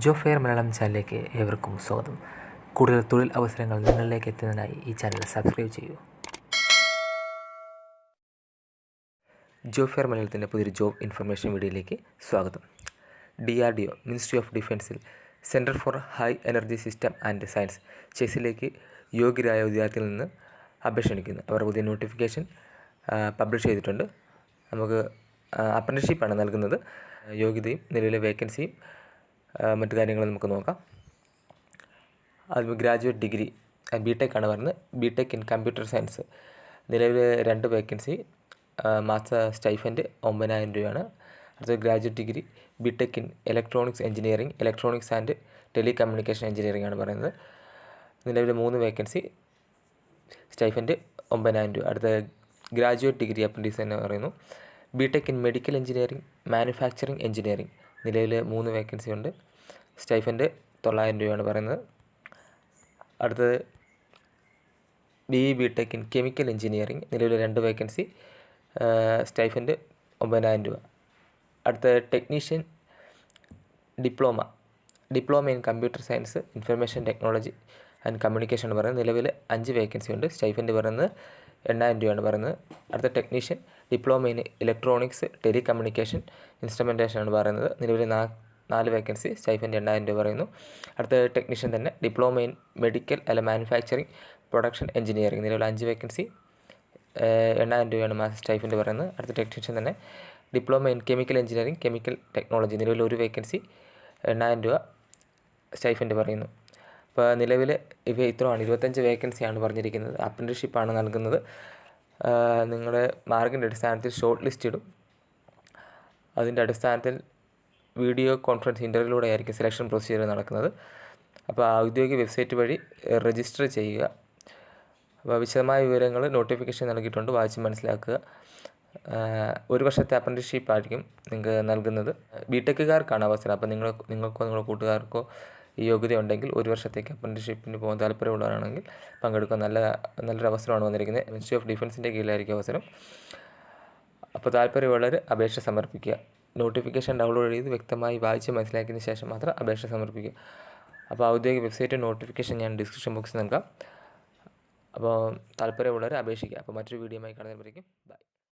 ജോ fair Malayalam ചാനലിലേക്ക് ഏവർക്കും സ്വാഗതം. കൂടുതൽ തൊഴിൽ അവസരങ്ങൾ നിങ്ങളിലേക്ക് എത്തുന്നതിനായി ഈ ചാനൽ സബ്സ്ക്രൈബ് ചെയ്യൂ. ജോ ഫെയർ മലയാളത്തിന്റെ പുതിയൊരു ജോബ് ഇൻഫർമേഷൻ വീഡിയോയിലേക്ക് സ്വാഗതം. D R D O ministry of ഡിഫൻസിൽ centre for high energy system and science ചെസ്സിലേക്ക് യോഗ്യരായ വിദ്യാർത്ഥികളിൽ നിന്ന് അപേക്ഷണിക്കുന്നു. അവർ പുതിയ നോട്ടിഫിക്കേഷൻ പബ്ലിഷ് ചെയ്തിട്ടുണ്ട്. നമുക്ക് അപ്രന്റിഷിപ്പാണ് നൽകുന്നത്. യോഗ്യതയും നിലവിലെ വേക്കൻസിയും മറ്റു കാര്യങ്ങൾ നമുക്ക് നോക്കാം. അത് ഗ്രാജുവേറ്റ് ഡിഗ്രി ബി ടെക് ആണ് പറയുന്നത് B tech in computer science നിലവിൽ രണ്ട് വേക്കൻസി മാസ സ്റ്റൈഫന്റ് ഒമ്പതിനായിരം രൂപയാണ്. അടുത്ത graduate degree B tech in electronics engineering electronics and telecommunication engineering ആണ് പറയുന്നത്. നിലവിൽ മൂന്ന് വേക്കൻസി സ്റ്റൈഫന്റ് ഒമ്പതിനായിരം രൂപ. അടുത്ത ഗ്രാജുവേറ്റ് ഡിഗ്രി അപ്രന്റീസ് എന്ന് പറയുന്നു. B tech in medical engineering manufacturing engineering നിലവിൽ മൂന്ന് വേക്കൻസി ഉണ്ട്. സ്റ്റൈഫന്റ് തൊള്ളായിരം രൂപയാണ് പറയുന്നത്. അടുത്തത് B B tech in chemical engineering. നിലവിൽ രണ്ട് വേക്കൻസി സ്റ്റൈഫന്റ് ഒമ്പതിനായിരം രൂപ. അടുത്ത technician diploma. Diploma in computer science information technology and communication എന്ന് പറയുന്നത്. നിലവിൽ അഞ്ച് വേക്കൻസി ഉണ്ട്. സ്റ്റൈഫന്റ് പറയുന്നത് എണ്ണായിരം രൂപയാണ് പറയുന്നത്. അടുത്ത technician diploma in electronics telecommunication instrumentation ആണ് പറയുന്നത്. നിലവിൽ നാ നാല് വേക്കൻസി സ്റ്റൈഫൻ എണ്ണായിരം രൂപ പറയുന്നു. അടുത്ത ടെക്നീഷ്യൻ തന്നെ ഡിപ്ലോമ ഇൻ മെഡിക്കൽ അല്ല മാനുഫാക്ചറിങ് പ്രൊഡക്ഷൻ എഞ്ചിനീയറിംഗ് നിലവിൽ അഞ്ച് വേക്കൻസി എണ്ണായിരം രൂപയാണ് മാസ് സ്റ്റൈഫൻഡ് പറയുന്നത്. അടുത്ത ടെക്നീഷ്യൻ തന്നെ diploma in chemical engineering chemical technology. നിലവിൽ ഒരു വേക്കൻസി എണ്ണായിരം രൂപ സ്റ്റൈഫന്റ് പറയുന്നു. അപ്പോൾ നിലവിൽ ഇവ ഇത്രയാണ് ഇരുപത്തഞ്ച് വേക്കൻസിയാണ് പറഞ്ഞിരിക്കുന്നത്. അപ്രന്റിഷിപ്പാണ് നൽകുന്നത്. നിങ്ങളുടെ മാർക്കിന്റെ അടിസ്ഥാനത്തിൽ ഷോർട്ട് ലിസ്റ്റ് ഇടും. അതിന്റെ അടിസ്ഥാനത്തിൽ വീഡിയോ കോൺഫറൻസ് ഇന്റർവ്യൂലൂടെ ആയിരിക്കും സെലക്ഷൻ പ്രൊസീജിയർ നടക്കുന്നത്. അപ്പോൾ ഔദ്യോഗിക വെബ്സൈറ്റ് വഴി രജിസ്റ്റർ ചെയ്യുക. അപ്പോൾ വിശദമായ വിവരങ്ങൾ നോട്ടിഫിക്കേഷൻ നൽകിയിട്ടുണ്ട് വായിച്ച് മനസ്സിലാക്കുക. ഒരു വർഷത്തെ അപ്രന്റിഷിപ്പ് ആയിരിക്കും നിങ്ങൾക്ക് നൽകുന്നത്. ബി ടെക്കുകാർക്കാണ് അവസരം. അപ്പോൾ നിങ്ങൾ നിങ്ങൾക്കോ നിങ്ങളുടെ കൂട്ടുകാർക്കോ ഈ യോഗ്യതയുണ്ടെങ്കിൽ ഒരു വർഷത്തേക്ക് അപ്രന്റിഷിപ്പിന് പോകാൻ താല്പര്യമുള്ളവരാണെങ്കിൽ പങ്കെടുക്കാൻ നല്ല നല്ലൊരു അവസരമാണ് വന്നിരിക്കുന്നത്. മിനിസ്ട്രി ഓഫ് ഡിഫൻസിന്റെ കീഴിലായിരിക്കും അവസരം. അപ്പോൾ താല്പര്യമുള്ളവർ അപേക്ഷ സമർപ്പിക്കുക. നോട്ടിഫിക്കേഷൻ ഡൗൺലോഡ് ചെയ്ത് വ്യക്തമായി വായിച്ച് മനസ്സിലാക്കിയതിന് ശേഷം മാത്രം അപേക്ഷ സമർപ്പിക്കുക. അപ്പോൾ ഔദ്യോഗിക വെബ്സൈറ്റ് നോട്ടിഫിക്കേഷൻ ഞാൻ ഡിസ്ക്രിപ്ഷൻ ബോക്സിൽ നൽകാം. അപ്പോൾ താല്പര്യമുള്ളവർ അപേക്ഷിക്കുക. അപ്പോൾ മറ്റൊരു വീഡിയോയുമായി കാണുന്നവരേക്കും ബൈ